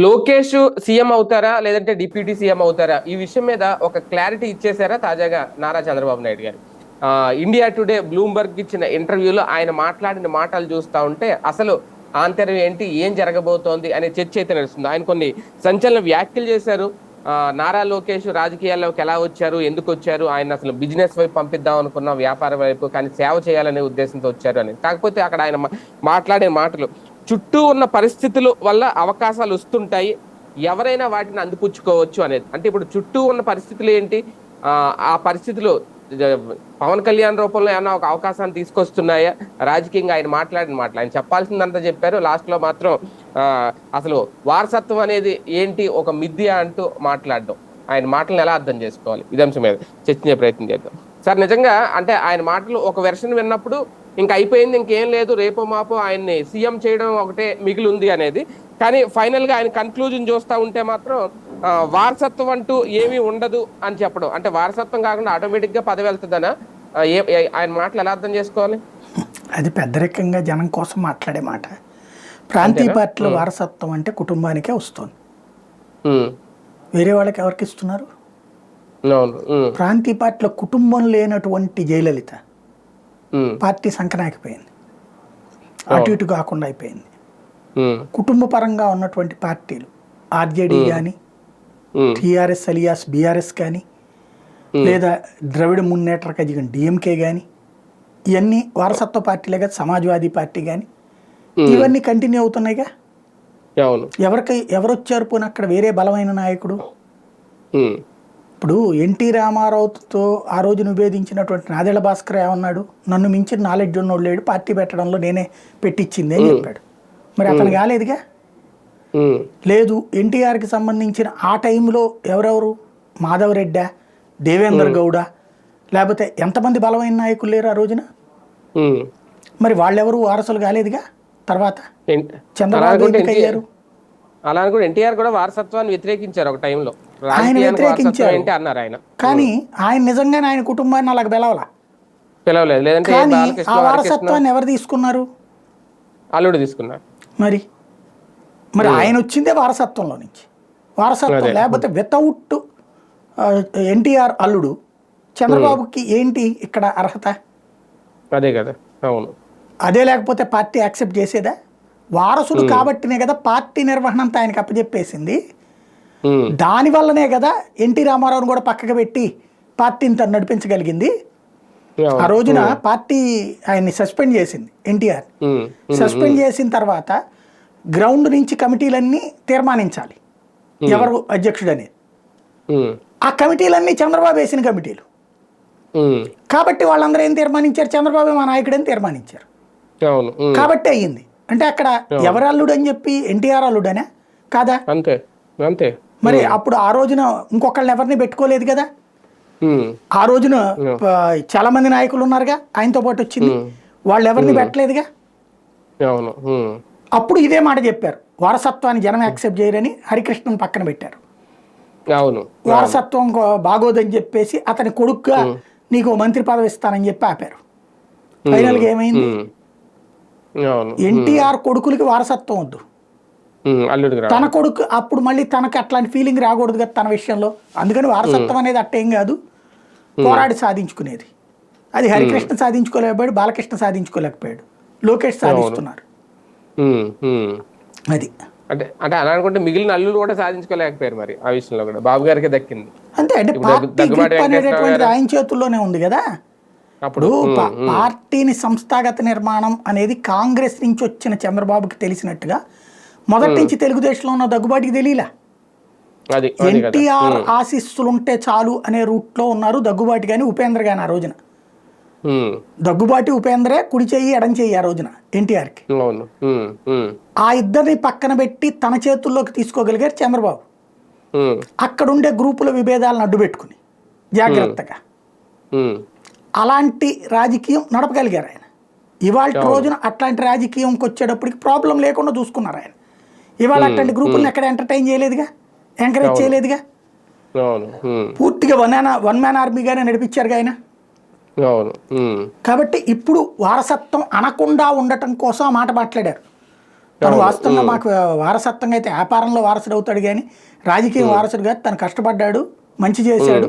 Lokesh CM అవుతారా? లేదంటే deputy CM అవుతారా? ఈ విషయం మీద ఒక క్లారిటీ ఇచ్చేశారా తాజాగా నారా చంద్రబాబు నాయుడు గారు? ఇండియా టుడే బ్లూంబర్గ్ ఇచ్చిన ఇంటర్వ్యూలో ఆయన మాట్లాడిన మాటలు చూస్తా ఉంటే అసలు ఆంతర్యం ఏంటి? ఏం జరగబోతోంది? అనే చర్చ అయితే నడుస్తుంది. ఆయన కొన్ని సంచలన వ్యాఖ్యలు చేశారు. నారా లోకేష్ రాజకీయాల్లోకి ఎలా వచ్చారు? ఎందుకు వచ్చారు? ఆయన అసలు బిజినెస్ వైపు పంపిద్దాం అనుకున్న వ్యాపార వైపు కానీ సేవ చేయాలనే ఉద్దేశంతో వచ్చారు అని. కాకపోతే అక్కడ ఆయన మాట్లాడే మాటలు చుట్టూ ఉన్న పరిస్థితుల వల్ల అవకాశాలు వస్తుంటాయి. ఎవరైనా వాటిని అందిపుచ్చుకోవచ్చు అనేది. అంటే ఇప్పుడు చుట్టూ ఉన్న పరిస్థితులు ఏంటి? ఆ, పరిస్థితులు పవన్ కళ్యాణ్ రూపంలో ఏమైనా ఒక అవకాశాన్ని తీసుకొస్తున్నాయా? రాజకీయంగా ఆయన మాట్లాడిన మాటలు. ఆయన చెప్పాల్సిందంతా చెప్పారు. లాస్ట్లో మాత్రం అసలు వారసత్వం అనేది ఏంటి? ఒక మిథ్య అంటూ మాట్లాడడం. ఆయన మాటలను ఎలా అర్థం చేసుకోవాలి? ఇదంశం మీద చర్చించే ప్రయత్నం చేద్దాం. సార్ నిజంగా అంటే ఆయన మాటలు ఒక వెర్షన్ విన్నప్పుడు ఇంకా అయిపోయింది ఇంకేం లేదు రేపో మాపో ఆయన్ని సీఎం చేయడం ఒకటే మిగిలి ఉంది అనేది. కానీ ఫైనల్గా ఆయన కన్క్లూజన్ చూస్తా ఉంటే మాత్రం వారసత్వం అంటూ ఏమీ ఉండదు అని చెప్పడం. అంటే వారసత్వం కాకుండా ఆటోమేటిక్గా పదవి వెళ్తుందనా? ఏ- ఆయన మాటలు ఎలా అర్థం చేసుకోవాలి? అది పెద్దరికంగా జనం కోసం మాట్లాడే మాట. ప్రాంతీయ పార్టీల వారసత్వం అంటే కుటుంబానికే వస్తుంది. వేరే వాళ్ళకి ఎవరికి ఇస్తున్నారు? ప్రాంతీయ పార్టీల కుటుంబం లేనటువంటి జయలలిత పార్టీ సంకనాకిపోయింది అటు ఇటు కాకుండా అయిపోయింది. కుటుంబ పరంగా ఉన్నటువంటి పార్టీలు ఆర్జేడీ కానీ టీఆర్ఎస్ అలియాస్ బీఆర్ఎస్ కానీ లేదా ద్రవిడ మున్నేట్ర కజిగన్ డిఎంకే కానీ ఇవన్నీ వారసత్వ పార్టీలే కదా సమాజ్వాదీ పార్టీ కానీ ఇవన్నీ కంటిన్యూ అవుతున్నాయిగా? ఎవరికి ఎవరు వచ్చారు పోనీ అక్కడ వేరే బలమైన నాయకుడు? ఇప్పుడు ఎన్టీ రామారావుతో ఆ రోజు నివేదించినటువంటి నాదెళ్ళ భాస్కర్ ఏమన్నాడు? నన్ను మించిన నాలెడ్జ్ ఉన్నోడు లేడు పార్టీ పెట్టడంలో నేనే పెట్టించింది అని చెప్పాడు. మరి అతను కాలేదుగా? లేదు ఎన్టీఆర్కి సంబంధించిన ఆ టైంలో ఎవరెవరు? మాధవరెడ్డా దేవేందర్ గౌడ లేకపోతే ఎంతమంది బలమైన నాయకులు లేరు ఆ రోజున. మరి వాళ్ళెవరు వారసులు కాలేదుగా తర్వాత? చంద్రబాబు ఎందుకు అయ్యారు? అలా అనుకుంటే ఎన్టీఆర్ కూడా వారసత్వాన్ని వ్యతిరేకించారు ఒక టైంలో ఆయన వ్యతిరేకించారు. ఏంటి అన్నారు ఆయన. కానీ ఆయన నిజంగానే ఆయన కుటుంబాన్ని అలాగ పిలవాల? పిలవలేదు. లేదంటే ఆ వారసత్వాన్ని ఎవరు తీసుకున్నారు? అల్లుడు తీసుకున్నారు. మరి? మరి ఆయన వచ్చిందే వారసత్వంలో నుంచి. వారసత్వం లేకపోతే వితౌట్ ఎన్టీఆర్ అల్లుడు చంద్రబాబుకి ఏంటి ఇక్కడ అర్హత? అదే కదా. అవును. అదే లేకపోతే పార్టీ యాక్సెప్ట్ చేసేదా? వారసుడు కాబట్టినే కదా పార్టీ నిర్వహణ అంతా ఆయనకి అప్పచెప్పేసింది ఉమ్, దాని వల్లనే కదా ఎన్టీ రామారావుని కూడా పక్కకు పెట్టి పార్టీని తను నడిపించగలిగింది. ఆ. రోజున పార్టీ ఆయన్ని సస్పెండ్ చేసింది ఎన్టీఆర్ సస్పెండ్ చేసిన తర్వాత గ్రౌండ్ నుంచి కమిటీలన్నీ తీర్మానించాలి. ఎవరు అధ్యక్షుడు అనేది ఆ కమిటీలన్నీ చంద్రబాబు వేసిన కమిటీలు. కాబట్టి వాళ్ళందరూ ఏం తీర్మానించారు? చంద్రబాబు మా నాయకుడని తీర్మానించారు. కాబట్టి అయ్యింది. అంటే అక్కడ ఎవరు అల్లుడు అని చెప్పి ఎన్టీఆర్ అల్లుడనా? కాదా? అంతే అంతే. మరి అప్పుడు ఆ రోజున ఇంకొకళ్ళని ఎవరిని పెట్టుకోలేదు కదా? ఆ రోజున చాలా మంది నాయకులు ఉన్నారుగా ఆయనతో పాటు వచ్చింది. వాళ్ళు ఎవరిని పెట్టలేదుగా? అవును. అప్పుడు ఇదే మాట చెప్పారు. వారసత్వాన్ని జనం యాక్సెప్ట్ చేయరని హరికృష్ణన్ పక్కన పెట్టారు. అవును. వారసత్వం బాగోదని చెప్పేసి అతని కొడుకుగా నీకు మంత్రి పదవి ఇస్తానని చెప్పి ఆపారు. ఫైనల్గా ఏమైంది? ఎన్టీఆర్ కొడుకులకి వారసత్వం వద్దు. తన కొడుకు అప్పుడు మళ్ళీ తనకి అట్లాంటి ఫీలింగ్ రాకూడదు కదా తన విషయంలో. అందుకని వారసత్వం అనేది అట్టేం కాదు. పోరాడి సాధించుకునేది. అది హరికృష్ణ సాధించుకోలేకపోయాడు బాలకృష్ణ సాధించుకోలేకపోయాడు. లోకేష్ సాధిస్తున్నారు. అది. అంటే అంటే అలా అనుకుంటే మిగిలిన అల్లులు కూడా సాధించుకోలేకపోయారు మరి ఆ విషయంలో కూడా. బాబు గారికి దక్కింది. అంతే అంటే అనేటటువంటిది ఆయన చేతుల్లోనే ఉంది కదా. అప్పుడు పార్టీని సంస్థాగత నిర్మాణం అనేది కాంగ్రెస్ నుంచి వచ్చిన చంద్రబాబుకి తెలిసినట్టుగా మొదటి నుంచి తెలుగుదేశంలో ఉన్న దగ్గుబాటికి తెలియలా? ఎన్టీఆర్ ఆశీస్సులు ఉంటే చాలు అనే రూట్లో ఉన్నారు దగ్గుబాటి కానీ ఉపేంద్ర కానీ ఆ రోజున. దగ్గుబాటి ఉపేంద్రే కుడి చెయ్యి ఎడం చెయ్యి ఆ రోజున ఎన్టీఆర్కి. ఆ ఇద్దరిని పక్కన పెట్టి తన చేతుల్లోకి తీసుకోగలిగారు చంద్రబాబు. ఉమ్, అక్కడ ఉండే గ్రూపుల విభేదాలను అడ్డు పెట్టుకుని జాగ్రత్తగా. అలాంటి రాజకీయం నడపగలిగారు ఆయన. ఇవాళ రోజున అట్లాంటి రాజకీయంకి వచ్చేటప్పటికి ప్రాబ్లం లేకుండా చూసుకున్నారు ఆయన. ఇవాళ అట్లాంటి గ్రూపులను ఎక్కడ ఎంటర్టైన్ చేయలేదుగా? ఎంకరేజ్ చేయలేదుగా? పూర్తిగా వన్ మ్యాన్ వన్ మ్యాన్ ఆర్మీగానే నడిపించారుగా ఆయన. కాబట్టి ఇప్పుడు వారసత్వం అనకుండా ఉండటం కోసం ఆ మాట మాట్లాడారు. తను వాస్తవంగా మాకు వారసత్వంగా అయితే వ్యాపారంలో వారసుడు అవుతాడు కానీ రాజకీయ వారసుడు కాదు తను కష్టపడ్డాడు మంచి చేశాడు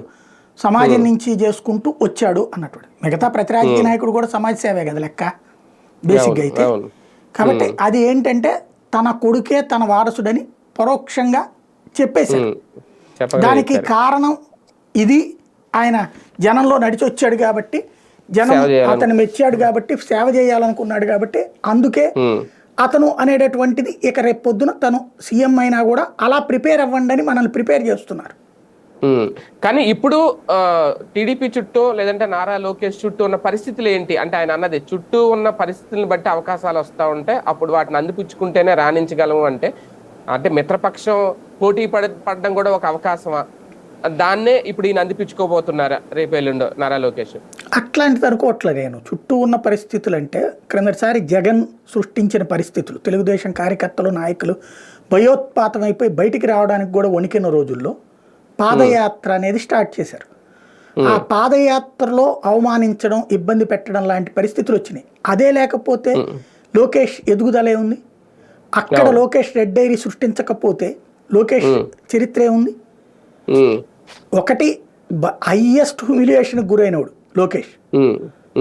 సమాజం నుంచి చేసుకుంటూ వచ్చాడు అన్నట్టు. మిగతా ప్రతి రాజకీయ నాయకుడు కూడా సమాజ సేవే కదా లెక్క? బేసిక్గా అయితే. కాబట్టి అది ఏంటంటే తన కొడుకే తన వారసుడని పరోక్షంగా చెప్పేశారు. దానికి కారణం ఇది. ఆయన జనంలో నడిచి వచ్చాడు కాబట్టి జనం అతను మెచ్చాడు కాబట్టి సేవ చేయాలనుకున్నాడు కాబట్టి అందుకే. అతను అనేటటువంటిది ఇక రేపు పొద్దున తను సీఎం అయినా కూడా అలా ప్రిపేర్ అవ్వండి అని మనల్ని ప్రిపేర్ చేస్తున్నారు. కానీ ఇప్పుడు టీడీపీ చుట్టూ లేదంటే నారా లోకేష్ చుట్టూ ఉన్న పరిస్థితులు ఏంటి? అంటే ఆయన అన్నది చుట్టూ ఉన్న పరిస్థితులను బట్టి అవకాశాలు వస్తూ ఉంటే అప్పుడు వాటిని అందిపుచ్చుకుంటేనే రాణించగలము అంటే అంటే మిత్రపక్షం పోటీ పడ పడడం కూడా ఒక అవకాశమా? దాన్నే ఇప్పుడు ఈయన అందిపించుకోబోతున్నారా రేపు ఎల్లుండో నారా లోకేష్. అట్లాంటిది అనుకోవట్లేదు నేను. చుట్టూ ఉన్న పరిస్థితులు అంటే క్రిందటిసారి జగన్ సృష్టించిన పరిస్థితులు తెలుగుదేశం కార్యకర్తలు నాయకులు భయోత్పాతం అయిపోయి బయటికి రావడానికి కూడా వణికిన రోజుల్లో పాదయాత్ర అనేది స్టార్ట్ చేశారు. ఆ పాదయాత్రలో అవమానించడం ఇబ్బంది పెట్టడం లాంటి పరిస్థితులు వచ్చినాయి. అదే లేకపోతే లోకేష్ ఎదుగుదలే ఉంది. అక్కడ లోకేష్ రెడ్ డైరీ సృష్టించకపోతే లోకేష్ చరిత్ర ఉంది. ఒకటి హయ్యెస్ట్ హ్యూమిలియేషన్కి గురైనవాడు లోకేష్.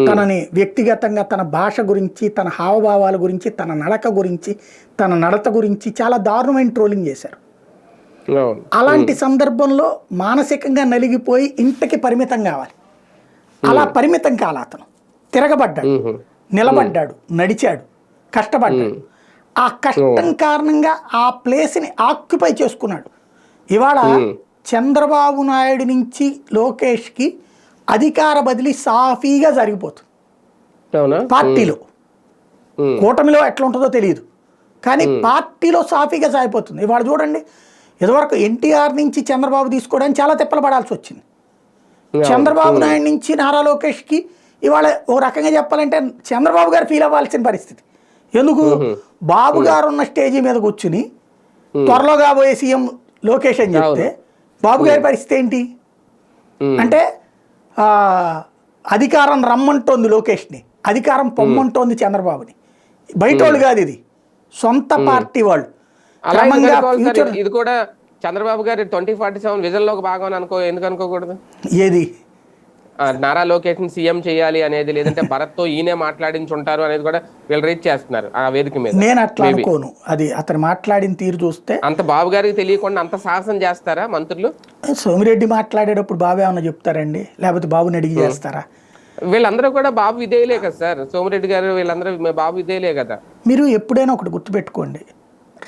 తనని వ్యక్తిగతంగా తన భాష గురించి తన హావభావాల గురించి తన నడక గురించి తన నడత గురించి చాలా దారుణమైన ట్రోలింగ్ చేశారు. అలాంటి సందర్భంలో మానసికంగా నలిగిపోయి ఇంటికి పరిమితం కావాలి. అలా పరిమితం కాల అతను. తిరగబడ్డాడు. నిలబడ్డాడు. నడిచాడు. కష్టపడ్డాడు. ఆ కష్టం కారణంగా ఆ ప్లేస్ని ఆక్యుపై చేసుకున్నాడు. ఇవాళ చంద్రబాబు నాయుడు నుంచి లోకేష్కి అధికార బదిలీ సాఫీగా జరిగిపోతుంది. పార్టీలో. కూటమిలో ఎట్లా ఉంటుందో తెలియదు. కానీ పార్టీలో సాఫీగా సాగిపోతుంది. ఇవాళ చూడండి ఇదివరకు ఎన్టీఆర్ నుంచి చంద్రబాబు తీసుకోవడానికి చాలా తిప్పలు పడాల్సి వచ్చింది. చంద్రబాబు నాయుడు నుంచి నారా లోకేష్కి ఇవాళ ఓ రకంగా చెప్పాలంటే చంద్రబాబు గారు ఫీల్ అవ్వాల్సిన పరిస్థితి. ఎందుకు? బాబు గారు ఉన్న స్టేజీ మీద కూర్చుని త్వరలో కాబోయే సీఎం లోకేష్ అని చెప్తే బాబు గారి పరిస్థితి ఏంటి. అంటే అధికారం రమ్మంటోంది లోకేష్ని. అధికారం పొమ్మంటోంది చంద్రబాబుని. బయట వాళ్ళు కాదు ఇది. సొంత పార్టీ వాళ్ళు. అలా ఎందుకు క్రమంగా అనుకోవాలి సార్? ఫ్యూచర్ ఇది కూడా చంద్రబాబు గారి ట్వంటీ ఫార్టీ సెవెన్ విజన్లో ఒక భాగం అని అనుకో ఎందుకు అనుకోకూడదు? ఏది? నారా లోకేష్ని సీఎం చేయాలి అనేది లేదంటే భరత్తో ఈయనే మాట్లాడించుంటారు అనేది కూడా వీళ్ళు రీచ్ చేస్తున్నారు ఆ వేదిక మీద. నేను అట్లా అనుకోను. అది అతను మాట్లాడిన తీరు చూస్తే అంత బాబు గారికి తెలియకుండా అంత సాహసం చేస్తారా మంత్రులు? సోమిరెడ్డి మాట్లాడేటప్పుడు బాబు ఏమన్నా చెప్తారండి? లేకపోతే బాబుని అడిగి చేస్తారా? వీళ్ళందరూ కూడా బాబు విధేయులే కదా సార్. సోమిరెడ్డి గారు వీళ్ళందరూ బాబు విధేయులే కదా. మీరు ఎప్పుడైనా ఒకటి గుర్తుపెట్టుకోండి.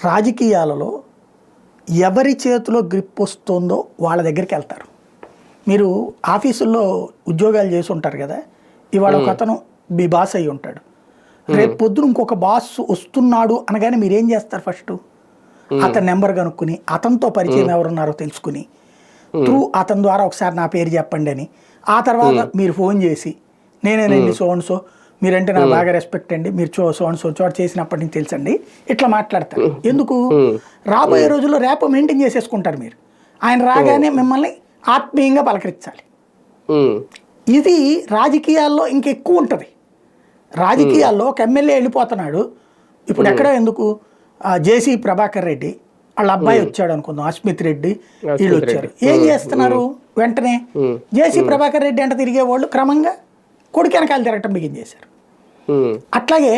రాజకీయాలలో ఎవరి చేతిలో గ్రిప్ వస్తుందో వాళ్ళ దగ్గరికి వెళ్తారు. మీరు ఆఫీసుల్లో ఉద్యోగాలు చేసి ఉంటారు కదా ఇవాళ ఒక అతను మీ బాస్ అయి ఉంటాడు. రేపు పొద్దున ఇంకొక బాస్ వస్తున్నాడు అనగానే మీరు ఏం చేస్తారు ఫస్ట్? అతని నెంబర్ కనుక్కుని అతనితో పరిచయం ఎవరున్నారో తెలుసుకుని త్రూ అతని ద్వారా ఒకసారి నా పేరు చెప్పండి అని. ఆ తర్వాత మీరు ఫోన్ చేసి నేనేనండి సో అండ్ సో మీరంటే నాకు బాగా రెస్పెక్ట్ అండి. మీరు చో సో అండ్ సో చోట చేసినప్పటి నుంచి తెలుసండి. ఇట్లా మాట్లాడతారు ఎందుకు? రాబోయే రోజుల్లో రేపు మెయింటైన్ చేసేసుకుంటారు మీరు. ఆయన రాగానే మిమ్మల్ని ఆత్మీయంగా పలకరించాలి. ఇది రాజకీయాల్లో ఇంకెక్కువ ఉంటుంది. రాజకీయాల్లో ఒక ఎమ్మెల్యే వెళ్ళిపోతున్నాడు. ఇప్పుడు ఎక్కడ ఎందుకు? జేసీ ప్రభాకర్ రెడ్డి వాళ్ళ అబ్బాయి వచ్చాడు అనుకుందాం అస్మిత్ రెడ్డి వీళ్ళు వచ్చారు. ఏం చేస్తున్నారు? వెంటనే జేసీ ప్రభాకర్ రెడ్డి అంటే తిరిగే వాళ్ళు క్రమంగా? కొడుకు వెనకాల తిరగటం బిగిన్ చేశారు. అట్లాగే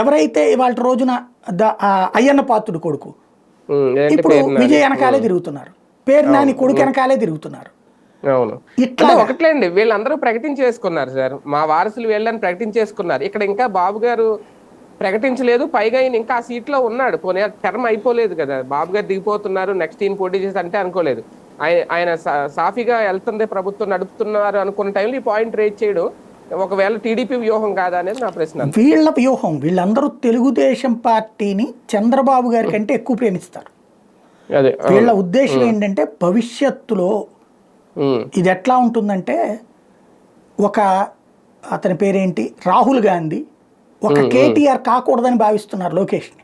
ఎవరైతే ఇవాళ రోజున అయ్యన్న పాత్రుడు కొడుకు ఇప్పుడు? విజయ్ వెనకాలే తిరుగుతున్నారు. పేరు నాని కొడుకు వెనకాలే తిరుగుతున్నారు. అవును. ఇట్లా ఒకట్లేండి వీళ్ళందరూ ప్రకటించేసుకున్నారు సార్. మా వారసులు వీళ్ళని ప్రకటించేసుకున్నారు. ఇక్కడ ఇంకా బాబు గారు ప్రకటించలేదు పైగా ఈయన ఇంకా ఆ సీట్లో ఉన్నాడు. పోనీ టర్మ్ అయిపోలేదు కదా. బాబు గారు దిగిపోతున్నారు నెక్స్ట్ ఈయన పోటీ చేసి అంటే అనుకోలేదు. ఆయన ఆయన సాఫీగా వెళ్తుంది ప్రభుత్వం నడుపుతున్నారు అనుకున్న టైంలో ఈ పాయింట్ రేట్ చేయడం. ఒకవేళ టీడీపీ వ్యూహం కాదా అనేది నా ప్రశ్న. వీళ్ళ వ్యూహం వీళ్ళందరూ తెలుగుదేశం పార్టీని చంద్రబాబు గారి కంటే ఎక్కువ ప్రేమిస్తారు. అదే వీళ్ళ ఉద్దేశం ఏంటంటే భవిష్యత్తులో. ఇది ఎట్లా ఉంటుందంటే ఒక అతని పేరేంటి? రాహుల్ గాంధీ ఒక కేటీఆర్ కాకూడదని భావిస్తున్నారు లోకేష్ని.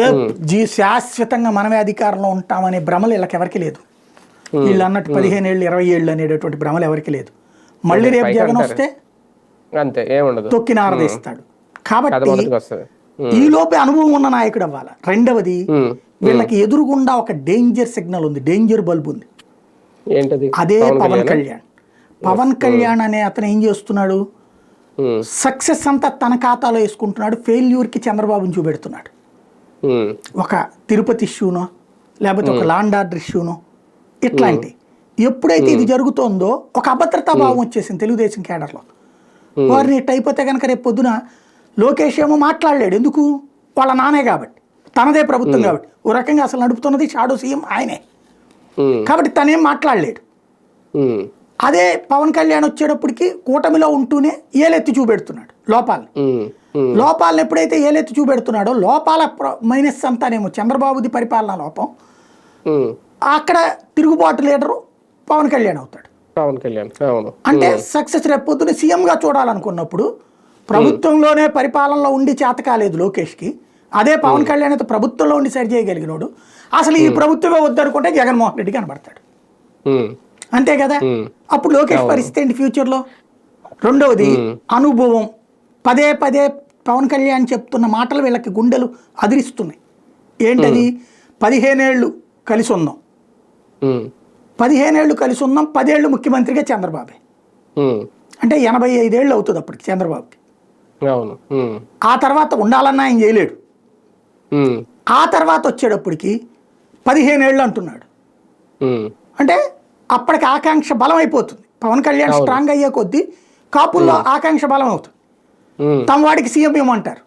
ఏ జీ శాశ్వతంగా మనమే అధికారంలో ఉంటామనే భ్రమలు వీళ్ళకి ఎవరికి లేదు. వీళ్ళు అన్నట్టు పదిహేను ఏళ్ళు ఇరవై ఏళ్ళు అనేటటువంటి భ్రమలు ఎవరికి లేదు. మళ్ళీ రేపు జగన్ వస్తే అంతే ఏముండదు తొక్కి నారదీస్తాడు కథ కాబట్టి ఈ లోపే అనుభవం ఉన్న నాయకుడు అవ్వాలి. రెండవది. వీళ్ళకి ఎదురుగుండా ఒక డేంజర్ సిగ్నల్ ఉంది డేంజర్ బల్బ్ ఉంది. అదే పవన్ కళ్యాణ్? పవన్ కళ్యాణ్ అనే అతను ఏం చేస్తున్నాడు. సక్సెస్ అంతా తన ఖాతాలో వేసుకుంటున్నాడు ఫెయిల్యూర్కి చంద్రబాబుని చూపెడుతున్నాడు. ఒక తిరుపతి ఇష్యూనో లేకపోతే ఒక లాండ్ ఆర్డర్ ఇష్యూనో ఇట్లాంటి. ఎప్పుడైతే ఇది జరుగుతోందో ఒక అభద్రతా భావం వచ్చేసింది తెలుగుదేశం కేడర్లో వారిని ఇట్ అయిపోతే కనుక రేపు పొద్దున లోకేష్ ఏమో మాట్లాడలేడు. ఎందుకు? వాళ్ళ నానే కాబట్టి. తనదే ప్రభుత్వం కాబట్టి. ఓ రకంగా అసలు నడుపుతున్నది షాడో సీఎం ఆయనే. కాబట్టి తనేం మాట్లాడలేడు. అదే పవన్ కళ్యాణ్ వచ్చేటప్పటికి కూటమిలో ఉంటూనే ఏలెత్తి చూపెడుతున్నాడు లోపాలని. లోపాలను ఎప్పుడైతే ఏలెత్తి చూపెడుతున్నాడో లోపాల మైనస్ అంతానేమో చంద్రబాబుది పరిపాలన లోపం. ఉమ్. అక్కడ తిరుగుబాటు లీడరు పవన్ కళ్యాణ్ అవుతాడు. పవన్ కళ్యాణ్ అవును. అంటే సక్సెస్ రేపు పొద్దున సీఎంగా చూడాలనుకున్నప్పుడు ప్రభుత్వంలోనే పరిపాలనలో ఉండి చేత కాలేదు లోకేష్కి. అదే పవన్ కళ్యాణ్ అయితే ప్రభుత్వంలో ఉండి సరి చేయగలిగినోడు. అసలు ఈ ప్రభుత్వమే వద్దనుకుంటే జగన్మోహన్ రెడ్డి కనబడతాడు. అంతే కదా. అప్పుడు లోకేష్ పరిస్థితి ఏంటి ఫ్యూచర్లో? రెండవది అనుభవం. పదే పదే పవన్ కళ్యాణ్ చెప్తున్న మాటలు వీళ్ళకి గుండెలు అదిరిస్తున్నాయి ఏంటది పదిహేనేళ్ళు కలిసి ఉందాం. పదిహేనేళ్ళు కలిసి ఉందాం పదేళ్ళు ముఖ్యమంత్రిగా చంద్రబాబే. అంటే ఎనభై ఐదేళ్ళు అవుతుంది అప్పటికి చంద్రబాబుకి. ఆ తర్వాత ఉండాలన్నా ఆయన చేయలేడు. ఆ తర్వాత వచ్చేటప్పటికి పదిహేనేళ్ళు అంటున్నాడు. అంటే అప్పటికి ఆకాంక్ష బలం అయిపోతుంది పవన్ కళ్యాణ్ స్ట్రాంగ్ అయ్యే కొద్దీ కాపుల్లో ఆకాంక్ష బలం అవుతుంది. తమ వాడికి సీఎం ఇవ్వమంటారు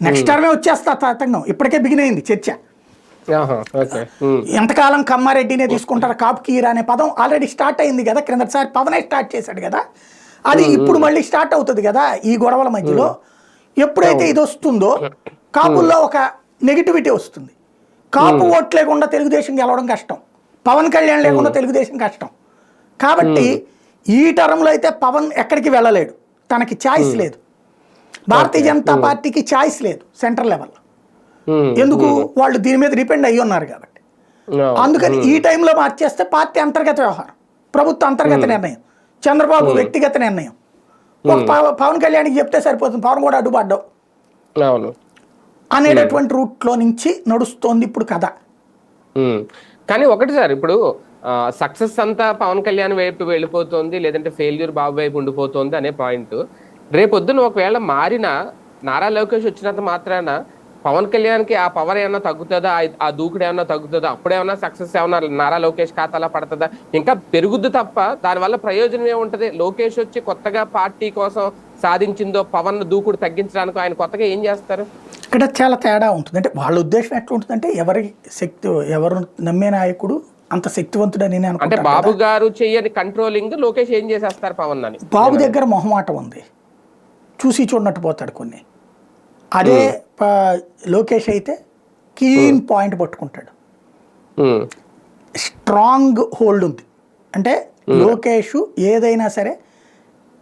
నెక్స్ట్ టర్మే వచ్చేస్తా తతంగం ఇప్పటికే బిగిన్ అయింది చర్చ. ఎంతకాలం కమ్మారెడ్డినే తీసుకుంటారు కాపుకి ఈరా అనే పదం ఆల్రెడీ స్టార్ట్ అయింది కదా. క్రిందటిసారి పవనే స్టార్ట్ చేశాడు కదా. అది ఇప్పుడు మళ్ళీ స్టార్ట్ అవుతుంది కదా ఈ గొడవల మధ్యలో. ఎప్పుడైతే ఇది వస్తుందో కాపుల్లో ఒక నెగిటివిటీ వస్తుంది. కాపు ఓట్ లేకుండా తెలుగుదేశం గెలవడం కష్టం. పవన్ కళ్యాణ్ లేకుండా తెలుగుదేశం కష్టం. కాబట్టి ఈ టర్మ్లో అయితే పవన్ ఎక్కడికి వెళ్ళలేడు. తనకి ఛాయిస్ లేదు. భారతీయ జనతా పార్టీకి ఛాయిస్ లేదు సెంట్రల్ లెవెల్లో ఉమ్. ఎందుకు? వాళ్ళు దీని మీద డిపెండ్ అయ్యి ఉన్నారు కాబట్టి. అందుకని ఈ టైంలో మార్చేస్తే పార్టీ అంతర్గత వ్యవహారం. ప్రభుత్వ అంతర్గత నిర్ణయం. చంద్రబాబు వ్యక్తిగత నిర్ణయం. ఒక పవ- పవన్ కళ్యాణ్కి చెప్తే సరిపోతుంది. పవన్ కూడా అడ్డుపడ్డావు. అనేటటువంటి రూట్లో నుంచి నడుస్తోంది ఇప్పుడు కథ. కానీ ఒకటి సార్ ఇప్పుడు సక్సెస్ అంతా పవన్ కళ్యాణ్ వైపు వెళ్ళిపోతుంది లేదంటే ఫెయిల్యూర్ బాబు వైపు ఉండిపోతుంది అనే పాయింట్. రేపొద్దున ఒకవేళ మారిన నారా లోకేష్ వచ్చినంత మాత్రాన పవన్ కళ్యాణ్కి ఆ పవర్ ఏమన్నా తగ్గుతుందా? ఆ- దూకుడు ఏమన్నా తగ్గుతుందా? అప్పుడేమన్నా సక్సెస్ ఏమన్నా నారా లోకేష్ ఖాతాలో పడుతుందా? ఇంకా పెరుగుద్ది తప్ప దానివల్ల ప్రయోజనం ఏముంటది? లోకేష్ వచ్చి కొత్తగా పార్టీ కోసం సాధించిందో పవన్ దూకుడు తగ్గించడానికి ఆయన కొత్తగా ఏం చేస్తారు? ఇక్కడ చాలా తేడా ఉంటుంది. అంటే వాళ్ళ ఉద్దేశం ఎట్లా ఉంటుందంటే ఎవరి శక్తి ఎవరు నమ్మే నాయకుడు అంత శక్తివంతుడని నేను అంటే బాబు గారు చెయ్యని కంట్రోలింగ్ లోకేష్ ఏం చేసేస్తారు పవన్ అని? బాబు దగ్గర మొహమాటం ఉంది. చూసి చూడనట్టు పోతాడు కొన్ని. అదే లోకేష్ అయితే కీన్ పాయింట్ పట్టుకుంటాడు. స్ట్రాంగ్ హోల్డ్ ఉంది. అంటే లోకేష్ ఏదైనా సరే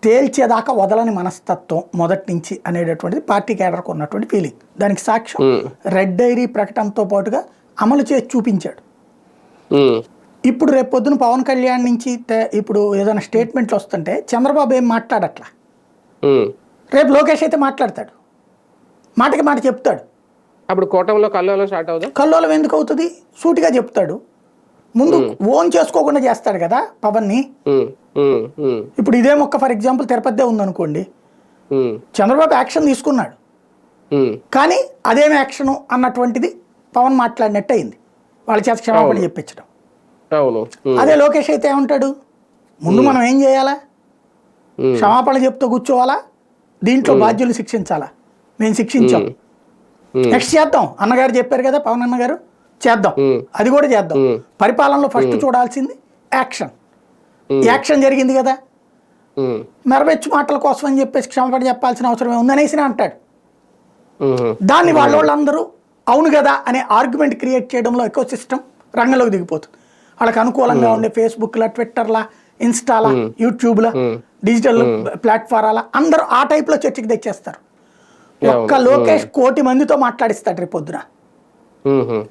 తేల్చేదాకా వదలని మనస్తత్వం మొదటి నుంచి అనేటటువంటిది పార్టీ కేడర్కు ఉన్నటువంటి ఫీలింగ్ దానికి సాక్ష్యం రెడ్ డైరీ ప్రకటనతో పాటుగా అమలు చేసి చూపించాడు. ఇప్పుడు రేపు పొద్దున పవన్ కళ్యాణ్ నుంచి ఇప్పుడు ఏదైనా స్టేట్మెంట్లు వస్తుంటే చంద్రబాబు ఏం మాట్లాడట్లా. రేపు లోకేష్ అయితే మాట్లాడతాడు. మాటకి మాట చెప్తాడు. అప్పుడు కూటమిలో కల్లోలం స్టార్ట్ అవుదా? కల్లోలం ఎందుకు అవుతుంది? సూటిగా చెప్తాడు. ముందు ఓన్ చేసుకోకుండా చేస్తాడు కదా పవన్ని. ఇప్పుడు ఇదే మొక్క ఫర్ ఎగ్జాంపుల్ తిరుపతిదే ఉందనుకోండి. చంద్రబాబు యాక్షన్ తీసుకున్నాడు. కానీ అదేం యాక్షను అన్నటువంటిది పవన్ మాట్లాడినట్టు అయింది వాళ్ళ చేత క్షమాపణ చెప్పించడం అదే లోకేష్ అయితే ఏమంటాడు? ముందు మనం ఏం చేయాలా? క్షమాపణ చెప్తూ కూర్చోవాలా? దీంట్లో బాధ్యులు శిక్షించాలా? మేము శిక్షించాం. నెక్స్ట్ చేద్దాం. అన్నగారు చెప్పారు కదా పవన్ అన్నగారు చేద్దాం. అది కూడా చేద్దాం. పరిపాలనలో ఫస్ట్ చూడాల్సింది యాక్షన్ యాక్షన్ జరిగింది కదా. మెరవెచ్చు మాటల కోసం అని చెప్పేసి క్షమాపణ చెప్పాల్సిన అవసరం ఏముందనేసి అంటాడు. దాన్ని వాళ్ళ వాళ్ళందరూ అవును కదా అనే ఆర్గ్యుమెంట్ క్రియేట్ చేయడంలో ఎక్కువ సిస్టమ్ రంగంలోకి దిగిపోతుంది. వాళ్ళకి అనుకూలంగా ఉండే ఫేస్బుక్లా ట్విట్టర్లా ఇన్స్టాలా యూట్యూబ్లా డిజిటల్ ప్లాట్ఫారాల అందరూ ఆ టైప్లో చర్చకి తెచ్చేస్తారు. ఒక్క లోకేష్ కోటి మందితో మాట్లాడిస్తాడు రేపు పొద్దున.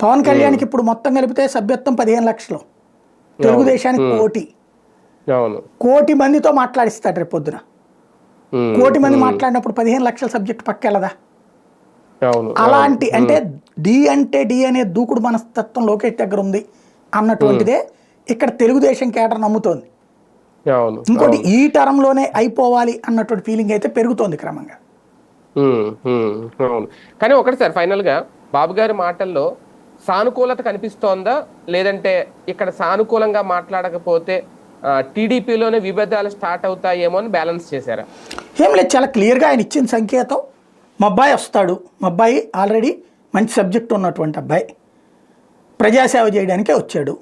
పవన్ కళ్యాణ్కి ఇప్పుడు మొత్తం కలిపితే సభ్యత్వం పదిహేను లక్షలు. తెలుగుదేశానికి కోటి. కోటి మందితో మాట్లాడిస్తాడు రేపు పొద్దున. కోటి మంది మాట్లాడినప్పుడు పదిహేను లక్షల సబ్జెక్ట్ పక్కెళ్ళదా? అలాంటి అంటే డి అంటే డి అనే దూకుడు మనస్తత్వం లోకేష్ దగ్గర ఉంది అన్నటువంటిదే ఇక్కడ తెలుగుదేశం కేటర్ నమ్ముతోంది. ఇంకోటి ఈ టర్మ్లోనే అయిపోవాలి అన్నటువంటి ఫీలింగ్ అయితే పెరుగుతోంది క్రమంగా. అవును. కానీ ఒకటి సార్ ఫైనల్గా బాబు గారి మాటల్లో సానుకూలత కనిపిస్తోందా? లేదంటే ఇక్కడ సానుకూలంగా మాట్లాడకపోతే టీడీపీలోనే విభేదాలు స్టార్ట్ అవుతాయేమో అని బ్యాలెన్స్ చేశారా? ఏం లేదు చాలా క్లియర్గా ఆయన ఇచ్చిన సంకేతం. మా అబ్బాయి వస్తాడు. మా అబ్బాయి ఆల్రెడీ మంచి సబ్జెక్ట్ ఉన్నటువంటి అబ్బాయి. ప్రజాసేవ చేయడానికే వచ్చాడు.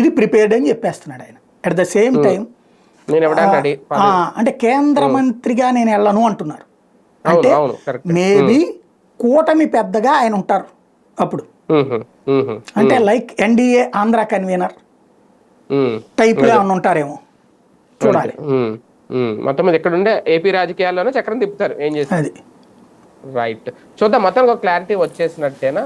ఇది ప్రిపేర్డ్ అని చెప్పేస్తున్నాడు ఆయన. అట్ ద సేమ్ టైం అంటే కేంద్ర మంత్రిగా నేను వెళ్ళను అంటున్నారు. అంటే కరెక్ట్ మేబీ కూటమి పెద్దగా ఆయన ఉంటారు అప్పుడు. అంటే లైక్ ఎన్డీఏ ఆంధ్ర కన్వీనర్ టైప్లో ఏమైనా ఉంటారేమో చూడాలి. మొత్తం మీద ఇక్కడ ఉండే ఏపీ రాజకీయాల్లోనే చక్రం తిప్పుతారు. ఏం చేస్తారు? రైట్ చూద్దాం మొత్తం ఒక క్లారిటీ వచ్చేసినట్టేనా?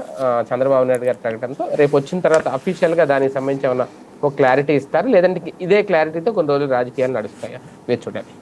చంద్రబాబు నాయుడు గారి ప్రకటనతో రేపు వచ్చిన తర్వాత అఫీషియల్గా దానికి సంబంధించి ఏమన్నా ఒక క్లారిటీ ఇస్తారు. లేదంటే ఇదే క్లారిటీతో కొన్ని రోజులు రాజకీయాలు నడుస్తాయా? మీరు చూడండి.